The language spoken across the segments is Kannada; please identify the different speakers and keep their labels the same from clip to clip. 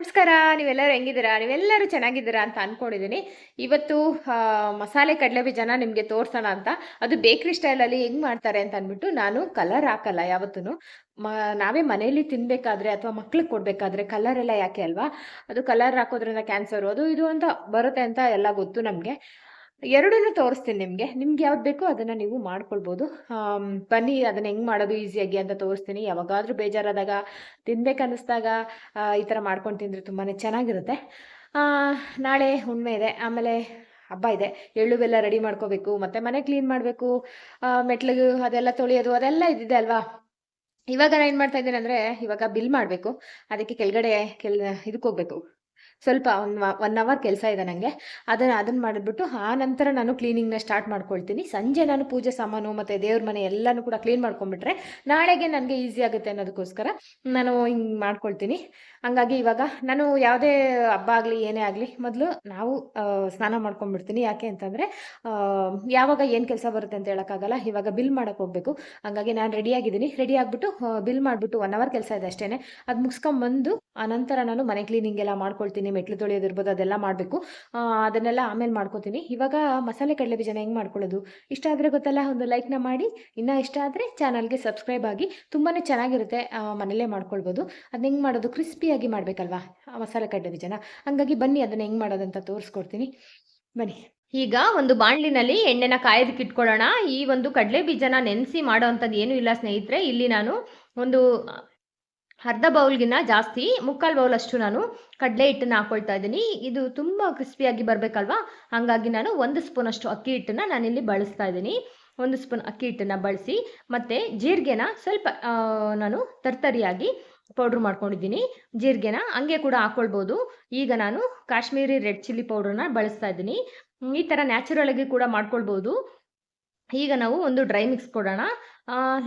Speaker 1: ನಮಸ್ಕಾರ, ನೀವೆಲ್ಲರೂ ಹೆಂಗಿದ್ದೀರಾ? ನೀವೆಲ್ಲರೂ ಚೆನ್ನಾಗಿದ್ದೀರಾ ಅಂತ ಅಂದ್ಕೊಂಡಿದ್ದೀನಿ ಇವತ್ತು ಮಸಾಲೆ ಕಡಲೆ ಬೀಜನ ನಿಮಗೆ ತೋರಿಸೋಣ ಅಂತ. ಅದು ಬೇಕ್ರಿ ಸ್ಟೈಲಲ್ಲಿ ಹೆಂಗೆ ಮಾಡ್ತಾರೆ ಅಂತ ಅಂದ್ಬಿಟ್ಟು ನಾನು ಕಲರ್ ಹಾಕಲ್ಲ ಯಾವತ್ತೂ ಮ, ನಾವೇ ಮನೆಯಲ್ಲಿ ತಿನ್ನಬೇಕಾದ್ರೆ ಅಥವಾ ಮಕ್ಳಿಗೆ ಕೊಡಬೇಕಾದ್ರೆ ಕಲರ್ ಎಲ್ಲ ಯಾಕೆ ಅಲ್ವಾ? ಅದು ಕಲರ್ ಹಾಕೋದ್ರಿಂದ ಕ್ಯಾನ್ಸರು ಅದು ಇದು ಅಂತ ಬರುತ್ತೆ ಅಂತ ಎಲ್ಲ ಗೊತ್ತು ನಮಗೆ. ಎರಡನ್ನೂ ತೋರಿಸ್ತೀನಿ ನಿಮಗೆ. ನಿಮ್ಗೆ ಯಾವ್ದು ಬೇಕೋ ಅದನ್ನು ನೀವು ಮಾಡ್ಕೊಳ್ಬೋದು. ಬನ್ನಿ, ಅದನ್ನು ಹೆಂಗೆ ಮಾಡೋದು ಈಸಿಯಾಗಿ ಅಂತ ತೋರಿಸ್ತೀನಿ. ಯಾವಾಗಾದರೂ ಬೇಜಾರಾದಾಗ ತಿನ್ಬೇಕನ್ನಿಸ್ದಾಗ ಈ ಥರ ಮಾಡ್ಕೊಂಡು ತಿಂದರೆ ತುಂಬಾ ಚೆನ್ನಾಗಿರುತ್ತೆ. ನಾಳೆ ಹುಣ್ಮೆ ಇದೆ. ಆಮೇಲೆ ಹಬ್ಬ ಇದೆ. ಎಳ್ಳು ಬೆಲ್ಲ ರೆಡಿ ಮಾಡ್ಕೋಬೇಕು, ಮತ್ತು ಮನೆ ಕ್ಲೀನ್ ಮಾಡಬೇಕು. ಮೆಟ್ಲಿಗೆ, ಅದೆಲ್ಲ ತೊಳೆಯೋದು, ಅದೆಲ್ಲ ಇದ್ದಿದೆ ಅಲ್ವಾ? ಇವಾಗ ನಾನು ಏನು ಮಾಡ್ತಾ ಇದ್ದೀನಿ ಅಂದರೆ ಇವಾಗ ಬಿಲ್ ಮಾಡಬೇಕು. ಅದಕ್ಕೆ ಕೆಳಗಡೆ ಕೆಲ್ ಇದಕ್ಕೆ ಹೋಗ್ಬೇಕು ಸ್ವಲ್ಪ ಒಂದು ಒನ್ ಅವರ್ ಕೆಲಸ ಇದೆ ನನಗೆ ಅದನ್ನು ಅದನ್ನು ಮಾಡಿಬಿಟ್ಟು ಆ ನಂತರ ನಾನು ಕ್ಲೀನಿಂಗ್ನ ಸ್ಟಾರ್ಟ್ ಮಾಡ್ಕೊಳ್ತೀನಿ. ಸಂಜೆ ನಾನು ಪೂಜೆ ಸಾಮಾನು ಮತ್ತು ದೇವ್ರ ಮನೆ ಎಲ್ಲನೂ ಕೂಡ ಕ್ಲೀನ್ ಮಾಡ್ಕೊಂಡ್ಬಿಟ್ರೆ ನಾಳೆಗೆ ನನಗೆ ಈಸಿ ಆಗುತ್ತೆ ಅನ್ನೋದಕ್ಕೋಸ್ಕರ ನಾನು ಹಿಂಗೆ ಮಾಡ್ಕೊಳ್ತೀನಿ. ಹಂಗಾಗಿ ಇವಾಗ ನಾನು ಯಾವುದೇ ಹಬ್ಬ ಆಗಲಿ, ಏನೇ ಆಗಲಿ, ಮೊದಲು ನಾವು ಸ್ನಾನ ಮಾಡ್ಕೊಂಡ್ಬಿಡ್ತೀನಿ. ಯಾಕೆ ಅಂತಂದರೆ ಯಾವಾಗ ಏನು ಕೆಲಸ ಬರುತ್ತೆ ಅಂತ ಹೇಳೋಕ್ಕಾಗಲ್ಲ. ಇವಾಗ ಬಿಲ್ ಮಾಡೋಕ್ಕೆ ಹೋಗಬೇಕು. ಹಂಗಾಗಿ ನಾನು ರೆಡಿಯಾಗಿದ್ದೀನಿ ರೆಡಿ ಆಗಿಬಿಟ್ಟು ಬಿಲ್ ಮಾಡಿಬಿಟ್ಟು ಒನ್ ಅವರ್ ಕೆಲಸ ಇದೆ ಅಷ್ಟೇ ಅದು ಮುಗಿಸ್ಕೊಂಬಂದು ಆನಂತರ ನಾನು ಮನೆ ಕ್ಲೀನಿಂಗ್ ಎಲ್ಲ ಮಾಡ್ಕೊಳ್ತೀನಿ. ಮೆಟ್ಲು ತೊಳೆಯೋದಿರ್ಬೋದು, ಅದೆಲ್ಲ ಮಾಡಬೇಕು. ಅದನ್ನೆಲ್ಲ ಆಮೇಲೆ ಮಾಡ್ಕೊತೀನಿ. ಇವಾಗ ಮಸಾಲೆ ಕಡಲೆ ಬೀಜನ ಹೆಂಗೆ ಮಾಡ್ಕೊಳ್ಳೋದು? ಇಷ್ಟ ಆದರೆ ಗೊತ್ತಲ್ಲ? ಒಂದು ಲೈಕ್ನ ಮಾಡಿ. ಇನ್ನೂ ಇಷ್ಟ ಆದರೆ ಚಾನಲ್ಗೆ ಸಬ್ಸ್ಕ್ರೈಬ್ ಆಗಿ. ತುಂಬಾ ಚೆನ್ನಾಗಿರುತ್ತೆ. ಮನೇಲೇ ಮಾಡ್ಕೊಳ್ಬೋದು. ಅದನ್ನ ಹೆಂಗೆ ಮಾಡೋದು? ಕ್ರಿಸ್ಪಿಯಾಗಿ ಮಾಡಬೇಕಲ್ವಾ? ಮಸಾಲೆ ಕಡಲೆ ಬೀಜನ ಹಂಗಾಗಿ ಬನ್ನಿ, ಅದನ್ನು ಹೆಂಗೆ ಮಾಡೋದಂತ ತೋರಿಸ್ಕೊಡ್ತೀನಿ. ಬನ್ನಿ. ಈಗ ಒಂದು ಬಾಣ್ಲಿನಲ್ಲಿ ಎಣ್ಣೆನ ಕಾಯೋದಕ್ಕೆ ಇಟ್ಕೊಳ್ಳೋಣ. ಈ ಒಂದು ಕಡಲೆ ಬೀಜನ ನೆನೆಸಿ ಮಾಡೋ ಅಂಥದ್ದು ಏನೂ ಇಲ್ಲ ಸ್ನೇಹಿತರೆ. ಇಲ್ಲಿ ನಾನು ಒಂದು ಅರ್ಧ ಬೌಲ್ಗಿನ್ನ ಜಾಸ್ತಿ, ಮುಕ್ಕಾಲು ಬೌಲ್ ಅಷ್ಟು ನಾನು ಕಡಲೆ ಹಿಟ್ಟನ್ನು ಹಾಕೊಳ್ತಾ ಇದ್ದೀನಿ. ಇದು ತುಂಬ ಕ್ರಿಸ್ಪಿಯಾಗಿ ಬರಬೇಕಲ್ವಾ? ಹಾಗಾಗಿ ನಾನು ಒಂದು ಸ್ಪೂನ್ ಅಷ್ಟು ಅಕ್ಕಿ ಹಿಟ್ಟನ್ನು ನಾನಿಲ್ಲಿ ಬಳಸ್ತಾ ಇದ್ದೀನಿ. ಒಂದು ಸ್ಪೂನ್ ಅಕ್ಕಿ ಹಿಟ್ಟನ್ನು ಬಳಸಿ, ಮತ್ತು ಜೀರಿಗೆನ ಸ್ವಲ್ಪ ನಾನು ತರ್ತರಿಯಾಗಿ ಪೌಡ್ರ್ ಮಾಡ್ಕೊಂಡಿದ್ದೀನಿ. ಜೀರಿಗೆನ ಹಂಗೆ ಕೂಡ ಹಾಕ್ಕೊಳ್ಬೋದು ಈಗ ನಾನು ಕಾಶ್ಮೀರಿ ರೆಡ್ ಚಿಲ್ಲಿ ಪೌಡ್ರನ್ನ ಬಳಸ್ತಾ ಇದ್ದೀನಿ. ಈ ಥರ ನ್ಯಾಚುರಲ್ ಆಗಿ ಕೂಡ ಮಾಡ್ಕೊಳ್ಬೋದು. ಈಗ ನಾವು ಒಂದು ಡ್ರೈ ಮಿಕ್ಸ್ ಕೊಡೋಣ.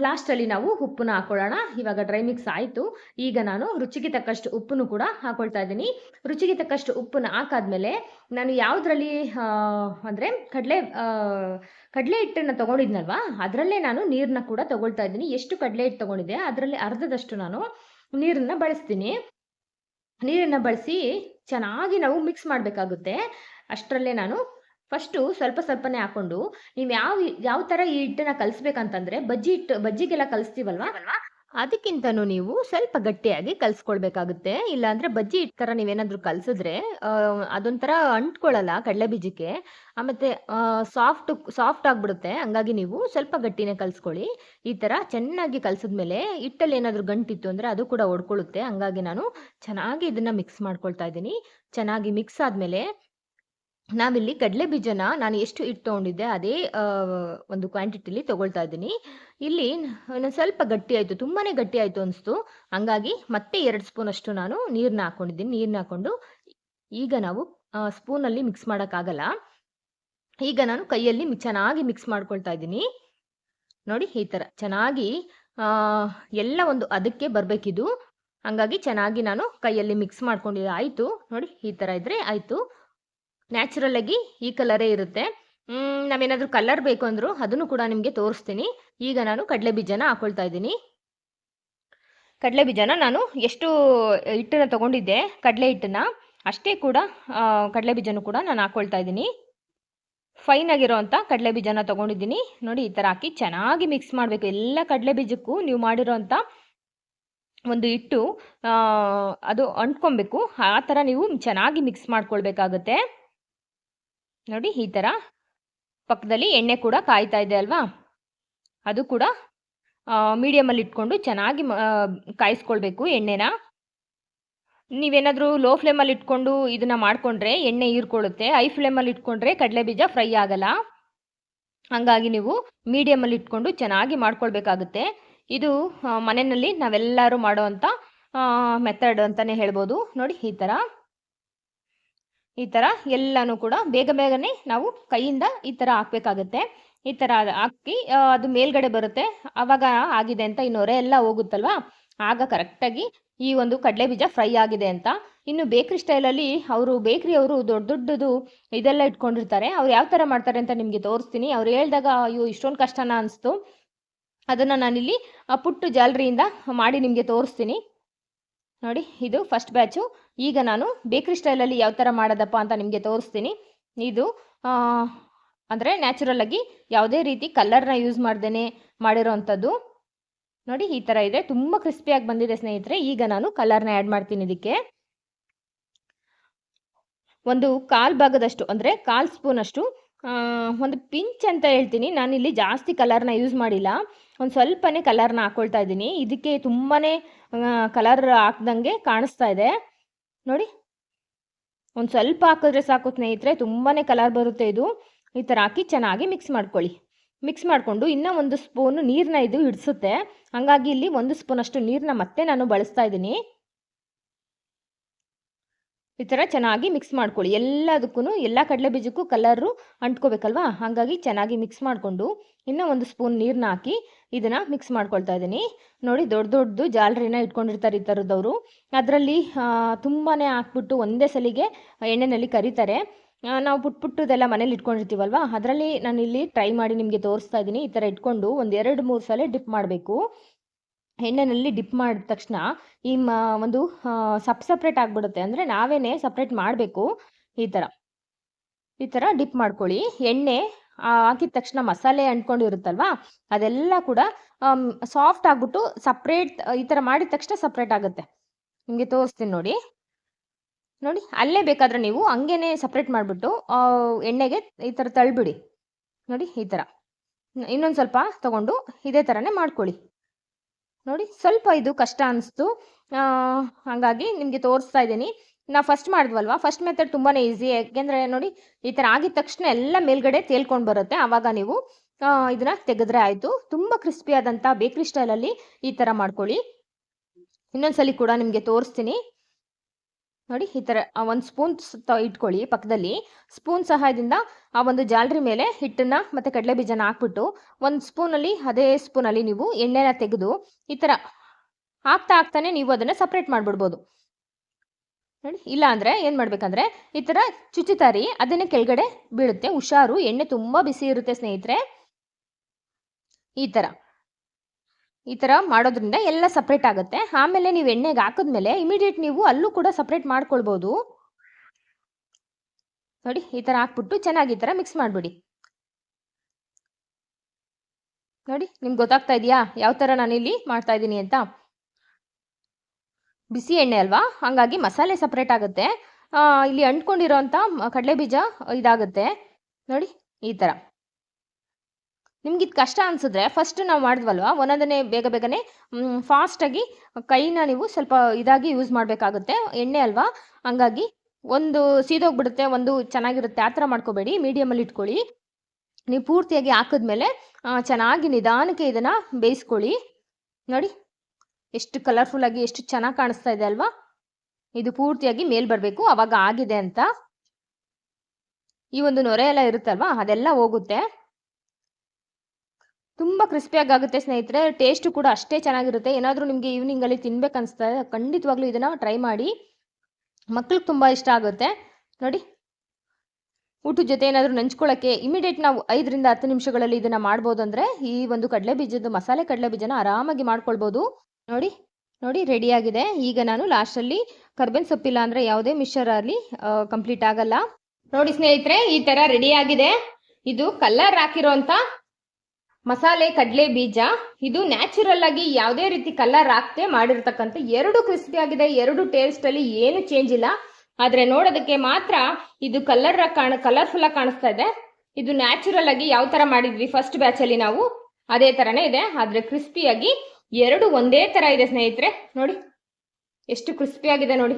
Speaker 1: ಲಾಸ್ಟಲ್ಲಿ ನಾವು ಉಪ್ಪನ್ನ ಹಾಕೊಳ್ಳೋಣ. ಇವಾಗ ಡ್ರೈ ಮಿಕ್ಸ್ ಆಯಿತು. ಈಗ ನಾನು ರುಚಿಗೆ ತಕ್ಕಷ್ಟು ಉಪ್ಪನ್ನು ಕೂಡ ಹಾಕೊಳ್ತಾ ಇದ್ದೀನಿ. ರುಚಿಗೆ ತಕ್ಕಷ್ಟು ಉಪ್ಪನ್ನು ಹಾಕಾದ್ಮೇಲೆ ನಾನು ಯಾವುದರಲ್ಲಿ ಅಂದರೆ ಕಡಲೆ ಕಡಲೆ ಹಿಟ್ಟನ್ನು ತೊಗೊಂಡಿದ್ನಲ್ವಾ? ಅದರಲ್ಲೇ ನಾನು ನೀರನ್ನ ಕೂಡ ತೊಗೊಳ್ತಾ ಇದ್ದೀನಿ. ಎಷ್ಟು ಕಡಲೆ ಹಿಟ್ಟು ತೊಗೊಂಡಿದ್ದೆ? ಅದರಲ್ಲಿ ಅರ್ಧದಷ್ಟು ನಾನು ನೀರನ್ನು ಬಳಸ್ತೀನಿ. ನೀರನ್ನು ಬಳಸಿ ಚೆನ್ನಾಗಿ ನಾವು ಮಿಕ್ಸ್ ಮಾಡಬೇಕಾಗುತ್ತೆ. ಅಷ್ಟರಲ್ಲೇ ನಾನು ಫಸ್ಟು ಸ್ವಲ್ಪ ಸ್ವಲ್ಪನೇ ಹಾಕೊಂಡು ನೀವು ಯಾವ ಯಾವ ಥರ ಈ ಹಿಟ್ಟನ್ನ ಕಲಿಸ್ಬೇಕಂತಂದ್ರೆ ಬಜ್ಜಿ ಹಿಟ್ಟು ಬಜ್ಜಿಗೆಲ್ಲ ಕಲಿಸ್ತೀವಲ್ವಾ? ಅದಕ್ಕಿಂತನೂ ನೀವು ಸ್ವಲ್ಪ ಗಟ್ಟಿಯಾಗಿ ಕಲಿಸ್ಕೊಳ್ಬೇಕಾಗುತ್ತೆ ಇಲ್ಲಾಂದ್ರೆ ಬಜ್ಜಿ ಹಿಟ್ಟು ಥರ ನೀವೇನಾದರೂ ಕಲಿಸಿದ್ರೆ ಅದೊಂಥರ ಅಂಟ್ಕೊಳ್ಳಲ್ಲ ಕಡಲೆ ಬೀಜಕ್ಕೆ. ಮತ್ತೆ ಸಾಫ್ಟ್ ಸಾಫ್ಟ್ ಆಗಿಬಿಡುತ್ತೆ. ಹಂಗಾಗಿ ನೀವು ಸ್ವಲ್ಪ ಗಟ್ಟಿನೇ ಕಲ್ಸ್ಕೊಳ್ಳಿ. ಈ ಥರ ಚೆನ್ನಾಗಿ ಕಲಿಸಿದ್ಮೇಲೆ ಹಿಟ್ಟಲ್ಲಿ ಏನಾದರೂ ಗಂಟಿತ್ತು ಅಂದರೆ ಅದು ಕೂಡ ಒಡ್ಕೊಳ್ಳುತ್ತೆ ಹಂಗಾಗಿ ನಾನು ಚೆನ್ನಾಗಿ ಇದನ್ನು ಮಿಕ್ಸ್ ಮಾಡ್ಕೊಳ್ತಾ ಇದ್ದೀನಿ. ಚೆನ್ನಾಗಿ ಮಿಕ್ಸ್ ಆದಮೇಲೆ ನಾವಿಲ್ಲಿ ಕಡಲೆ ಬೀಜನ ನಾನು ಎಷ್ಟು ಹಿಟ್ಟು ತೊಗೊಂಡಿದ್ದೆ, ಅದೇ ಒಂದು ಕ್ವಾಂಟಿಟಿಲಿ ತಗೊಳ್ತಾ ಇದ್ದೀನಿ. ಇಲ್ಲಿ ಸ್ವಲ್ಪ ಗಟ್ಟಿ ಆಯಿತು ತುಂಬಾ ಗಟ್ಟಿ ಆಯಿತು ಅನಿಸ್ತು. ಹಂಗಾಗಿ ಮತ್ತೆ ಎರಡು ಸ್ಪೂನ್ ಅಷ್ಟು ನಾನು ನೀರನ್ನ ಹಾಕೊಂಡಿದ್ದೀನಿ. ನೀರನ್ನ ಹಾಕೊಂಡು ಈಗ ನಾವು ಸ್ಪೂನಲ್ಲಿ ಮಿಕ್ಸ್ ಮಾಡೋಕ್ಕಾಗಲ್ಲ. ಈಗ ನಾನು ಕೈಯಲ್ಲಿ ಚೆನ್ನಾಗಿ ಮಿಕ್ಸ್ ಮಾಡ್ಕೊಳ್ತಾ ಇದ್ದೀನಿ. ನೋಡಿ ಈ ಥರ ಚೆನ್ನಾಗಿ ಎಲ್ಲ ಒಂದು ಅದಕ್ಕೆ ಬರಬೇಕಿದು. ಹಂಗಾಗಿ ಚೆನ್ನಾಗಿ ನಾನು ಕೈಯಲ್ಲಿ ಮಿಕ್ಸ್ ಮಾಡ್ಕೊಂಡಿದ್ದೆ ಆಯಿತು. ನೋಡಿ ಈ ಥರ ಇದ್ದರೆ ಆಯಿತು. ನ್ಯಾಚುರಲ್ ಆಗಿ ಈ ಕಲರೇ ಇರುತ್ತೆ. ನಾವೇನಾದರೂ ಕಲರ್ ಬೇಕು ಅಂದರೂ ಅದನ್ನು ಕೂಡ ನಿಮಗೆ ತೋರಿಸ್ತೀನಿ. ಈಗ ನಾನು ಕಡಲೆ ಬೀಜನ ಹಾಕೊಳ್ತಾ ಇದ್ದೀನಿ. ಕಡಲೆ ಬೀಜನ ನಾನು ಎಷ್ಟು ಹಿಟ್ಟನ್ನು ತಗೊಂಡಿದ್ದೆ, ಕಡಲೆ ಹಿಟ್ಟನ್ನ, ಅಷ್ಟೇ ಕೂಡ ಕಡಲೆ ಬೀಜನೂ ಕೂಡ ನಾನು ಹಾಕೊಳ್ತಾ ಇದ್ದೀನಿ. ಫೈನ್ ಆಗಿರೋವಂಥ ಕಡಲೆ ಬೀಜನ ತಗೊಂಡಿದ್ದೀನಿ. ನೋಡಿ, ಈ ಥರ ಹಾಕಿ ಚೆನ್ನಾಗಿ ಮಿಕ್ಸ್ ಮಾಡಬೇಕು. ಎಲ್ಲ ಕಡಲೆ ಬೀಜಕ್ಕೂ ನೀವು ಮಾಡಿರೋವಂಥ ಒಂದು ಹಿಟ್ಟು ಅದು ಅಂಟ್ಕೊಬೇಕು. ಆ ಥರ ನೀವು ಚೆನ್ನಾಗಿ ಮಿಕ್ಸ್ ಮಾಡ್ಕೊಳ್ಬೇಕಾಗತ್ತೆ. ನೋಡಿ, ಈ ಥರ ಪಕ್ಕದಲ್ಲಿ ಎಣ್ಣೆ ಕೂಡ ಕಾಯ್ತಾ ಇದೆ ಅಲ್ವಾ? ಅದು ಕೂಡ ಮೀಡಿಯಮಲ್ಲಿ ಇಟ್ಕೊಂಡು ಚೆನ್ನಾಗಿ ಕಾಯಿಸ್ಕೊಳ್ಬೇಕು ಎಣ್ಣೆನ. ನೀವೇನಾದರೂ ಲೋ ಫ್ಲೇಮಲ್ಲಿ ಇಟ್ಕೊಂಡು ಇದನ್ನು ಮಾಡಿಕೊಂಡ್ರೆ ಎಣ್ಣೆ ಹೀರ್ಕೊಳ್ಳುತ್ತೆ. ಹೈ ಫ್ಲೇಮಲ್ಲಿ ಇಟ್ಕೊಂಡ್ರೆ ಕಡಲೆ ಬೀಜ ಫ್ರೈ ಆಗಲ್ಲ. ಹಾಗಾಗಿ ನೀವು ಮೀಡಿಯಮಲ್ಲಿ ಇಟ್ಕೊಂಡು ಚೆನ್ನಾಗಿ ಮಾಡ್ಕೊಳ್ಬೇಕಾಗುತ್ತೆ. ಇದು ಮನೆಯಲ್ಲಿ ನಾವೆಲ್ಲರೂ ಮಾಡೋವಂಥ ಮೆಥಡ್ ಅಂತಲೇ ಹೇಳ್ಬೋದು. ನೋಡಿ, ಈ ಥರ ಈ ಥರ ಎಲ್ಲನೂ ಕೂಡ ಬೇಗ ಬೇಗನೆ ನಾವು ಕೈಯಿಂದ ಈ ಥರ ಹಾಕ್ಬೇಕಾಗತ್ತೆ. ಈ ಥರ ಹಾಕಿ ಅದು ಮೇಲ್ಗಡೆ ಬರುತ್ತೆ. ಆವಾಗ ಆಗಿದೆ ಅಂತ ಈ ನೊರೆ ಎಲ್ಲ ಹೋಗುತ್ತಲ್ವಾ? ಆಗ ಕರೆಕ್ಟಾಗಿ ಈ ಒಂದು ಕಡಲೆ ಬೀಜ ಫ್ರೈ ಆಗಿದೆ ಅಂತ. ಇನ್ನು ಬೇಕ್ರಿ ಸ್ಟೈಲಲ್ಲಿ ಅವರು, ಬೇಕ್ರಿ ಅವರು ದೊಡ್ಡ ದೊಡ್ಡದು ಇದೆಲ್ಲ ಇಟ್ಕೊಂಡಿರ್ತಾರೆ. ಅವ್ರು ಯಾವ ಥರ ಮಾಡ್ತಾರೆ ಅಂತ ನಿಮಗೆ ತೋರಿಸ್ತೀನಿ. ಅವ್ರು ಹೇಳಿದಾಗ, ಅಯ್ಯೋ, ಇಷ್ಟೊಂದು ಕಷ್ಟನ ಅನಿಸ್ತು. ಅದನ್ನು ನಾನಿಲ್ಲಿ ಪುಟ್ಟು ಜಾಲರಿಯಿಂದ ಮಾಡಿ ನಿಮಗೆ ತೋರಿಸ್ತೀನಿ. ನೋಡಿ, ಇದು ಫಸ್ಟ್ ಬ್ಯಾಚು ಈಗ ನಾನು ಬೇಕ್ರಿ ಸ್ಟೈಲಲ್ಲಿ ಯಾವ ಥರ ಮಾಡೋದಪ್ಪ ಅಂತ ನಿಮಗೆ ತೋರಿಸ್ತೀನಿ. ಇದು ಅಂದರೆ ನ್ಯಾಚುರಲ್ ಆಗಿ ಯಾವುದೇ ರೀತಿ ಕಲರ್ನ ಯೂಸ್ ಮಾಡ್ದೇ ಮಾಡಿರೋವಂಥದ್ದು ನೋಡಿ, ಈ ಥರ ಇದೆ. ತುಂಬ ಕ್ರಿಸ್ಪಿಯಾಗಿ ಬಂದಿದೆ ಸ್ನೇಹಿತರೆ. ಈಗ ನಾನು ಕಲರ್ನ ಆ್ಯಡ್ ಮಾಡ್ತೀನಿ ಇದಕ್ಕೆ. ಒಂದು ಕಾಲು ಭಾಗದಷ್ಟು, ಅಂದರೆ ಕಾಲು ಸ್ಪೂನಷ್ಟು ಒಂದು ಪಿಂಚ್ ಅಂತ ಹೇಳ್ತೀನಿ. ನಾನು ಇಲ್ಲಿ ಜಾಸ್ತಿ ಕಲರ್ನ ಯೂಸ್ ಮಾಡಿಲ್ಲ. ಒಂದು ಸ್ವಲ್ಪನೇ ಕಲರ್ನ ಹಾಕ್ಕೊಳ್ತಾ ಇದ್ದೀನಿ. ಇದಕ್ಕೆ ತುಂಬಾ ಕಲರ್ ಹಾಕ್ದಂಗೆ ಕಾಣಿಸ್ತಾ ಇದೆ. ನೋಡಿ. ಒಂದು ಸ್ವಲ್ಪ ಹಾಕಿದ್ರೆ ಸಾಕು ಸ್ನೇಹಿತರೆ. ತುಂಬಾ ಕಲರ್ ಬರುತ್ತೆ ಇದು. ಈ ಥರ ಹಾಕಿ ಚೆನ್ನಾಗಿ ಮಿಕ್ಸ್ ಮಾಡ್ಕೊಳ್ಳಿ. ಮಿಕ್ಸ್ ಮಾಡಿಕೊಂಡು ಇನ್ನೂ ಒಂದು ಸ್ಪೂನು ನೀರನ್ನ ಇದು ಹಿಡಿಸುತ್ತೆ. ಹಾಗಾಗಿ ಇಲ್ಲಿ ಒಂದು ಸ್ಪೂನಷ್ಟು ನೀರನ್ನ ಮತ್ತೆ ನಾನು ಬಳಸ್ತಾ ಇದ್ದೀನಿ. ಈ ಥರ ಚೆನ್ನಾಗಿ ಮಿಕ್ಸ್ ಮಾಡ್ಕೊಳ್ಳಿ. ಎಲ್ಲದಕ್ಕೂ ಎಲ್ಲ ಕಡಲೆ ಬೀಜಕ್ಕೂ ಕಲರು ಅಂಟ್ಕೋಬೇಕಲ್ವಾ? ಹಾಗಾಗಿ ಚೆನ್ನಾಗಿ ಮಿಕ್ಸ್ ಮಾಡಿಕೊಂಡು ಇನ್ನೂ ಒಂದು ಸ್ಪೂನ್ ನೀರನ್ನ ಹಾಕಿ ಇದನ್ನು ಮಿಕ್ಸ್ ಮಾಡ್ಕೊಳ್ತಾ ಇದ್ದೀನಿ. ನೋಡಿ ದೊಡ್ಡ ದೊಡ್ಡದು ಜಾಲರಿನ ಇಟ್ಕೊಂಡಿರ್ತಾರೆ ಈ ಥರದವರು ಅದರಲ್ಲಿ ತುಂಬಾ ಹಾಕ್ಬಿಟ್ಟು ಒಂದೇ ಸಲಿಗೆ ಎಣ್ಣೆಯಲ್ಲಿ ಕರಿತಾರೆ. ನಾವು ಪುಟ್ ಪುಟ್ಟದೆಲ್ಲ ಮನೇಲಿ ಇಟ್ಕೊಂಡಿರ್ತೀವಲ್ವ? ಅದರಲ್ಲಿ ನಾನು ಇಲ್ಲಿ ಟ್ರೈ ಮಾಡಿ ನಿಮಗೆ ತೋರಿಸ್ತಾ ಇದ್ದೀನಿ. ಈ ಥರ ಇಟ್ಕೊಂಡು ಒಂದು ಎರಡು ಮೂರು ಸಲ ಡಿಪ್ ಮಾಡಬೇಕು. ಎಣ್ಣೆಯಲ್ಲಿ ಡಿಪ್ ಮಾಡಿದ ತಕ್ಷಣ ಈ ಮ, ಒಂದು ಸಪ್ ಸಪ್ರೇಟ್ ಆಗಿಬಿಡುತ್ತೆ. ಅಂದರೆ ನಾವೇನೇ ಸಪ್ರೇಟ್ ಮಾಡಬೇಕು, ಈ ಥರ. ಈ ಥರ ಡಿಪ್ ಮಾಡ್ಕೊಳ್ಳಿ. ಎಣ್ಣೆ ಹಾಕಿದ ತಕ್ಷಣ ಮಸಾಲೆ ಅಂಟ್ಕೊಂಡಿರುತ್ತಲ್ವಾ ಅದೆಲ್ಲ ಕೂಡ ಸಾಫ್ಟ್ ಆಗಿಬಿಟ್ಟು ಸಪ್ರೇಟ್, ಈ ಥರ ಮಾಡಿದ ತಕ್ಷಣ ಸಪ್ರೇಟ್ ಆಗುತ್ತೆ. ನಿಮಗೆ ತೋರಿಸ್ತೀನಿ ನೋಡಿ. ನೋಡಿ, ಅಲ್ಲೇ ಬೇಕಾದ್ರೆ ನೀವು ಹಂಗೇನೆ ಸಪ್ರೇಟ್ ಮಾಡಿಬಿಟ್ಟು ಎಣ್ಣೆಗೆ ಈ ಥರ ತಳ್ಬಿಡಿ. ನೋಡಿ, ಈ ಥರ. ಇನ್ನೊಂದು ಸ್ವಲ್ಪ ತಗೊಂಡು ಇದೇ ಥರನೇ ಮಾಡ್ಕೊಳ್ಳಿ. ನೋಡಿ, ಸ್ವಲ್ಪ ಇದು ಕಷ್ಟ ಅನಿಸ್ತು. ಹಾಗಾಗಿ ನಿಮಗೆ ತೋರಿಸ್ತಾ ಇದ್ದೀನಿ. ನಾವು ಫಸ್ಟ್ ಮಾಡಿದ್ವಲ್ವಾ? ಫಸ್ಟ್ ಮೆಥಡ್ ತುಂಬಾ ಈಸಿ ಯಾಕೆಂದರೆ ನೋಡಿ, ಈ ಥರ ಆಗಿದ ತಕ್ಷಣ ಎಲ್ಲ ಮೇಲ್ಗಡೆ ತೇಲ್ಕೊಂಡು ಬರುತ್ತೆ. ಆವಾಗ ನೀವು ಇದನ್ನ ತೆಗೆದ್ರೆ ಆಯಿತು. ತುಂಬ ಕ್ರಿಸ್ಪಿ ಆದಂಥ ಬೇಕ್ರಿ ಸ್ಟೈಲಲ್ಲಿ ಈ ಥರ ಮಾಡ್ಕೊಳ್ಳಿ. ಇನ್ನೊಂದ್ಸಲಿ ಕೂಡ ನಿಮಗೆ ತೋರಿಸ್ತೀನಿ. ನೋಡಿ, ಈ ಥರ ಒಂದು ಸ್ಪೂನ್ ಇಟ್ಕೊಳ್ಳಿ ಪಕ್ಕದಲ್ಲಿ. ಸ್ಪೂನ್ ಸಹಾಯದಿಂದ ಆ ಒಂದು ಜಾಲರಿ ಮೇಲೆ ಹಿಟ್ಟನ್ನು ಮತ್ತು ಕಡಲೆ ಬೀಜನ ಹಾಕ್ಬಿಟ್ಟು ಒಂದು ಸ್ಪೂನಲ್ಲಿ, ಅದೇ ಸ್ಪೂನಲ್ಲಿ ನೀವು ಎಣ್ಣೆನ ತೆಗೆದು ಈ ಥರ ಹಾಕ್ತಾ ಹಾಕ್ತಾನೆ ನೀವು ಅದನ್ನು ಸಪ್ರೇಟ್ ಮಾಡಿಬಿಡ್ಬೋದು. ನೋಡಿ, ಇಲ್ಲ ಅಂದರೆ ಏನು ಮಾಡಬೇಕಂದ್ರೆ ಈ ಥರ ಚುಚ್ಚುತ್ತಾರಿ ಅದನ್ನೇ ಕೆಳಗಡೆ ಬೀಳುತ್ತೆ. ಹುಷಾರು, ಎಣ್ಣೆ ತುಂಬ ಬಿಸಿ ಇರುತ್ತೆ ಸ್ನೇಹಿತರೆ. ಈ ಥರ. ಈ ಥರ ಮಾಡೋದ್ರಿಂದ ಎಲ್ಲ ಸಪ್ರೇಟ್ ಆಗುತ್ತೆ. ಆಮೇಲೆ ನೀವು ಎಣ್ಣೆಗೆ ಹಾಕಿದ್ಮೇಲೆ ಇಮಿಡಿಯೇಟ್ ನೀವು ಅಲ್ಲೂ ಕೂಡ ಸಪ್ರೇಟ್ ಮಾಡ್ಕೊಳ್ಬೋದು. ನೋಡಿ, ಈ ಥರ ಹಾಕ್ಬಿಟ್ಟು ಚೆನ್ನಾಗಿ ಈ ಥರ ಮಿಕ್ಸ್ ಮಾಡಿಬಿಡಿ. ನೋಡಿ, ನಿಮ್ಗೆ ಗೊತ್ತಾಗ್ತಾ ಇದೆಯಾ? ಯಾವ ಥರ ನಾನಿಲ್ಲಿ ಮಾಡ್ತಾ ಇದ್ದೀನಿ ಅಂತ? ಬಿಸಿ ಎಣ್ಣೆ ಅಲ್ವಾ? ಹಾಗಾಗಿ ಮಸಾಲೆ ಸಪ್ರೇಟ್ ಆಗುತ್ತೆ. ಇಲ್ಲಿ ಅಂಟ್ಕೊಂಡಿರೋಂಥ ಕಡಲೆ ಬೀಜ ಇದಾಗುತ್ತೆ. ನೋಡಿ, ಈ ಥರ ನಿಮ್ಗೆ ಇದು ಕಷ್ಟ ಅನಿಸಿದ್ರೆ ಫಸ್ಟ್ ನಾವು ಮಾಡಿದ್ವಲ್ವ? ಒಂದೊಂದನೇ ಬೇಗ ಬೇಗನೆ ಫಾಸ್ಟಾಗಿ ಕೈನ ನೀವು ಸ್ವಲ್ಪ ಇದಾಗಿ ಯೂಸ್ ಮಾಡಬೇಕಾಗುತ್ತೆ. ಎಣ್ಣೆ ಅಲ್ವಾ? ಹಂಗಾಗಿ ಒಂದು ಸೀದೋಗ್ಬಿಡುತ್ತೆ, ಒಂದು ಚೆನ್ನಾಗಿರುತ್ತೆ, ಆ ಥರ ಮಾಡ್ಕೋಬೇಡಿ. ಮೀಡಿಯಮಲ್ಲಿ ಇಟ್ಕೊಳ್ಳಿ. ನೀವು ಪೂರ್ತಿಯಾಗಿ ಹಾಕಿದ್ಮೇಲೆ ಚೆನ್ನಾಗಿ ನಿಧಾನಕ್ಕೆ ಇದನ್ನು ಬೇಯಿಸ್ಕೊಳ್ಳಿ. ನೋಡಿ, ಎಷ್ಟು ಕಲರ್ಫುಲ್ಲಾಗಿ ಎಷ್ಟು ಚೆನ್ನಾಗಿ ಕಾಣಿಸ್ತಾ ಇದೆ ಅಲ್ವಾ? ಇದು ಪೂರ್ತಿಯಾಗಿ ಮೇಲ್ ಬರಬೇಕು. ಅವಾಗ ಆಗಿದೆ ಅಂತ. ಈ ಒಂದು ನೊರೆ ಎಲ್ಲ ಇರುತ್ತಲ್ವಾ? ಅದೆಲ್ಲ ಹೋಗುತ್ತೆ. ತುಂಬ ಕ್ರಿಸ್ಪಿಯಾಗಿ ಆಗುತ್ತೆ ಸ್ನೇಹಿತರೆ. ಟೇಸ್ಟು ಕೂಡ ಅಷ್ಟೇ ಚೆನ್ನಾಗಿರುತ್ತೆ. ಏನಾದರೂ ನಿಮಗೆ ಈವ್ನಿಂಗಲ್ಲಿ ತಿನ್ಬೇಕು ಅನಿಸ್ತಾ ಖಂಡಿತವಾಗ್ಲೂ ಇದನ್ನು ಟ್ರೈ ಮಾಡಿ. ಮಕ್ಳಿಗೆ ತುಂಬ ಇಷ್ಟ ಆಗುತ್ತೆ. ನೋಡಿ, ಊಟದ ಜೊತೆ ಏನಾದರೂ ನೆಂಚ್ಕೊಳ್ಳೋಕ್ಕೆ ಇಮಿಡಿಯೇಟ್ ನಾವು ಐದರಿಂದ ಹತ್ತು ನಿಮಿಷಗಳಲ್ಲಿ ಇದನ್ನು ಮಾಡ್ಬೋದು ಅಂದರೆ ಈ ಒಂದು ಕಡಲೆ ಬೀಜದ ಮಸಾಲೆ ಕಡಲೆ ಬೀಜನ ಆರಾಮಾಗಿ ಮಾಡ್ಕೊಳ್ಬೋದು. ನೋಡಿ ನೋಡಿ ರೆಡಿಯಾಗಿದೆ ಈಗ ನಾನು ಲಾಸ್ಟಲ್ಲಿ ಕರ್ಬೇನ್ ಸೊಪ್ಪಿಲ್ಲ ಅಂದರೆ ಯಾವುದೇ ಮಿಕ್ಸರ್ ಆಗಲಿ ಕಂಪ್ಲೀಟ್ ಆಗಲ್ಲ. ನೋಡಿ ಸ್ನೇಹಿತರೆ, ಈ ಥರ ರೆಡಿಯಾಗಿದೆ ಇದು ಕಲ್ಲರ್ ಹಾಕಿರೋಂಥ ಮಸಾಲೆ, ಕಡಲೆ ಬೀಜ, ಇದು ನ್ಯಾಚುರಲ್ ಆಗಿ ಯಾವುದೇ ರೀತಿ ಕಲರ್ ಹಾಕದೆ ಮಾಡಿರ್ತಕ್ಕಂಥ ಎರಡು ಕ್ರಿಸ್ಪಿ ಆಗಿದೆ, ಎರಡು ಟೇಸ್ಟ್ ಅಲ್ಲಿ ಏನು ಚೇಂಜ್ ಇಲ್ಲ. ಆದ್ರೆ ನೋಡೋದಕ್ಕೆ ಮಾತ್ರ ಇದು ಕಲರ್ ಕಾಣ ಕಲರ್ಫುಲ್ ಆಗಿ ಕಾಣಿಸ್ತಾ ಇದೆ. ಇದು ನ್ಯಾಚುರಲ್ ಆಗಿ ಯಾವ ತರ ಮಾಡಿದ್ವಿ ಫಸ್ಟ್ ಬ್ಯಾಚ್ ಅಲ್ಲಿ ನಾವು? ಅದೇ ತರನೇ ಇದೆ. ಆದ್ರೆ ಕ್ರಿಸ್ಪಿಯಾಗಿ ಎರಡು ಒಂದೇ ತರ ಇದೆ ಸ್ನೇಹಿತರೆ. ನೋಡಿ, ಎಷ್ಟು ಕ್ರಿಸ್ಪಿ ಆಗಿದೆ ನೋಡಿ.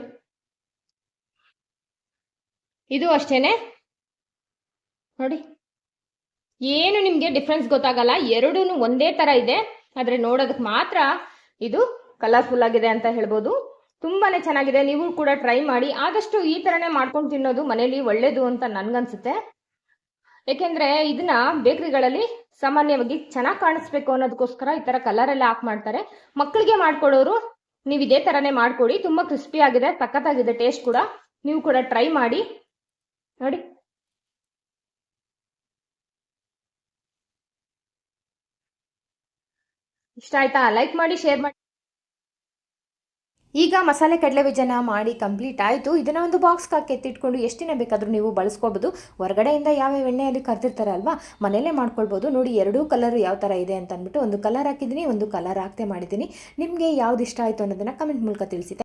Speaker 1: ಇದು ಅಷ್ಟೇನೆ. ನೋಡಿ. ಏನು ನಿಮಗೆ ಡಿಫ್ರೆನ್ಸ್ ಗೊತ್ತಾಗಲ್ಲ? ಎರಡೂ ಒಂದೇ ಥರ ಇದೆ. ಆದರೆ ನೋಡೋದಕ್ಕೆ ಮಾತ್ರ ಇದು ಕಲರ್ಫುಲ್ ಆಗಿದೆ ಅಂತ ಹೇಳ್ಬೋದು. ತುಂಬಾನೇ ಚೆನ್ನಾಗಿದೆ. ನೀವು ಕೂಡ ಟ್ರೈ ಮಾಡಿ. ಆದಷ್ಟು ಈ ಥರನೇ ಮಾಡ್ಕೊಂಡು ತಿನ್ನೋದು ಮನೇಲಿ ಒಳ್ಳೇದು ಅಂತ ನನ್ಗನ್ಸುತ್ತೆ. ಯಾಕೆಂದ್ರೆ ಇದನ್ನ ಬೇಕರಿಗಳಲ್ಲಿ ಸಾಮಾನ್ಯವಾಗಿ ಚೆನ್ನಾಗಿ ಕಾಣಿಸ್ಬೇಕು ಅನ್ನೋದಕ್ಕೋಸ್ಕರ ಈ ತರ ಕಲರ್ ಎಲ್ಲ ಹಾಕಿ ಮಾಡ್ತಾರೆ. ಮಕ್ಕಳಿಗೆ ಮಾಡ್ಕೊಡೋರು ನೀವು ಇದೇ ತರನೇ ಮಾಡ್ಕೊಡಿ. ತುಂಬಾ ಕ್ರಿಸ್ಪಿ ಆಗಿದೆ, ಸಖತ್ತಾಗಿದೆ ಟೇಸ್ಟ್ ಕೂಡ. ನೀವು ಕೂಡ ಟ್ರೈ ಮಾಡಿ. ನೋಡಿ. ಇಷ್ಟ ಆಯ್ತಾ? ಲೈಕ್ ಮಾಡಿ ಶೇರ್ ಮಾಡಿ. ಈಗ ಮಸಾಲೆ ಕಡಲೆ ಬೀಜನ ಮಾಡಿ ಕಂಪ್ಲೀಟ್ ಆಯಿತು. ಇದನ್ನು ಒಂದು ಬಾಕ್ಸ್ಗೆ ಹಾಕಿ ಎತ್ತಿಟ್ಕೊಂಡು ಎಷ್ಟು ದಿನ ಬೇಕಾದರೂ ನೀವು ಬಳಸ್ಕೊಬೋದು. ಹೊರಗಡೆಯಿಂದ ಯಾವ ಎಣ್ಣೆಯಲ್ಲಿ ಕರೆದಿರ್ತಾರೆ ಅಲ್ವಾ ಮನೆಯಲ್ಲೇ ಮಾಡ್ಕೊಳ್ಬೋದು. ನೋಡಿ, ಎರಡೂ ಕಲರ್ ಯಾವ ಥರ ಇದೆ ಅಂತ ಅಂದ್ಬಿಟ್ಟು ಒಂದು ಕಲರ್ ಹಾಕಿದ್ದೀನಿ, ಒಂದು ಕಲರ್ ಹಾಕ್ತೆ ಮಾಡಿದ್ದೀನಿ. ನಿಮಗೆ ಯಾವ್ದು ಇಷ್ಟ ಆಯಿತು ಅನ್ನೋದನ್ನು ಕಮೆಂಟ್ ಮೂಲಕ ತಿಳಿಸಿ.